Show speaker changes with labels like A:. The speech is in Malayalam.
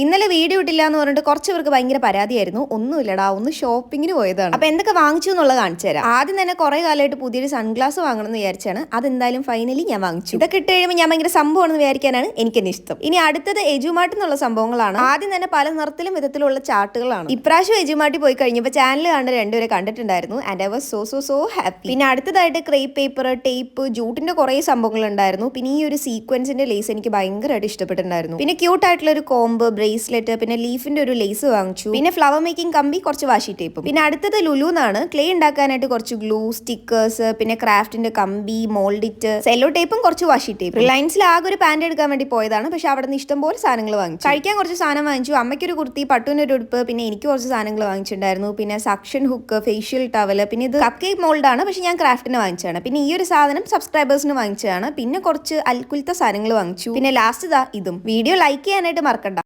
A: ഇന്നലെ വീഡിയോ ഇട്ടില്ല എന്ന് പറഞ്ഞിട്ട് കുറച്ച് പേർക്ക് ഭയങ്കര പരാതിയായിരുന്നു. ഒന്നുമില്ലടാ ഒന്ന് ഷോപ്പിങ്ങിന് പോയതാണ്. അപ്പൊ എന്തൊക്കെ വാങ്ങിച്ചു എന്നുള്ളത് കാണിച്ചു തരാം. ആദ്യം തന്നെ കുറെ കാലമായിട്ട് പുതിയൊരു സൺഗ്ലാസ് വാങ്ങണം എന്ന് വിചാരിച്ചാണ്. അതെന്തായാലും ഫൈനലി ഞാൻ വാങ്ങിച്ചു. ഇതൊക്കെ ഇട്ട് കഴിയുമ്പോൾ ഞാൻ ഭയങ്കര സംഭവമാണെന്ന് വിചാരിക്കാനാണ് എനിക്ക് തന്നെ ഇഷ്ടം. ഇനി അടുത്തത് എജുമാട്ട് എന്നുള്ള സംഭവങ്ങളാണ്. ആദ്യം തന്നെ പല നിറത്തിലും വിധത്തിലുള്ള ചാർട്ടുകളാണ് ഇപ്രാവശ്യം എജുമാട്ടി പോയി കഴിഞ്ഞപ്പോൾ ചാനൽ കണ്ട് രണ്ടുപേരെ കണ്ടിട്ടുണ്ടായിരുന്നു and I was so so so happy പിന്നെ അടുത്തതായിട്ട് ക്രേപ്പ് പേപ്പർ ടേപ്പ് ജൂട്ടിന്റെ കുറെ സംഭവങ്ങൾ ഉണ്ടായിരുന്നു പിന്നെ ഈ ഒരു സീക്വൻസിന്റെ ലേസ് എനിക്ക് ഭയങ്കരമായിട്ട് ഇഷ്ടപ്പെട്ടിട്ടുണ്ടായിരുന്നു. പിന്നെ ക്യൂട്ടായിട്ടുള്ള ഒരു കോംബ് ബ്രേസ്ലെറ്റ് പിന്നെ ലീഫിന്റെ ഒരു ലേസ് വാങ്ങിച്ചു. പിന്നെ ഫ്ലവർ മേക്കിംഗ് കമ്പി കുറച്ച് വാഷി ടേപ്പും പിന്നെ അടുത്തത് ലുലുന്നാണ് ക്ലേ ഉണ്ടാക്കാനായിട്ട് കുറച്ച് ഗ്ലൂ സ്റ്റിക്കേഴ്സ് പിന്നെ ക്രാഫ്റ്റിന്റെ കമ്പി മോൾഡിറ്റ് സെല്ലോ ടേപ്പും കുറച്ച് വാഷി ടേപ്പ് റിലയൻസിൽ ആകെ ഒരു പാന്റ് എടുക്കാൻ വേണ്ടി പോയതാണ്. പക്ഷെ അവിടെ നിന്ന് ഇഷ്ടംപോലെ സാധനങ്ങൾ വാങ്ങിച്ചു. കഴിക്കാൻ കുറച്ച് സാധനം വാങ്ങിച്ചു. അമ്മയ്ക്കൊരു കുർത്തി പട്ടുവിനൊരു ഉടുപ്പ് പിന്നെ എനിക്ക് കുറച്ച് സാധനങ്ങൾ വാങ്ങിച്ചിട്ടുണ്ടായിരുന്നു. പിന്നെ സക്ഷൻ ഹുക്ക് ഫേഷ്യൽ ടവൽ പിന്നെ ഇത് കപ്പ് കേക്ക് മോൾഡാണ് പക്ഷെ ഞാൻ ക്രാഫ്റ്റിന് വാങ്ങിച്ചതാണ്. പിന്നെ ഈ ഒരു സാധനം സബ്സ്ക്രൈബേഴ്സിന് വാങ്ങിച്ചതാണ്. പിന്നെ കുറച്ച് അൽക്കുലത്തെ സാധനങ്ങൾ വാങ്ങിച്ചു. പിന്നെ ലാസ്റ്റ് ഇതാ ഇതും. വീഡിയോ ലൈക്ക് ചെയ്യാനായിട്ട് മറക്കണ്ട.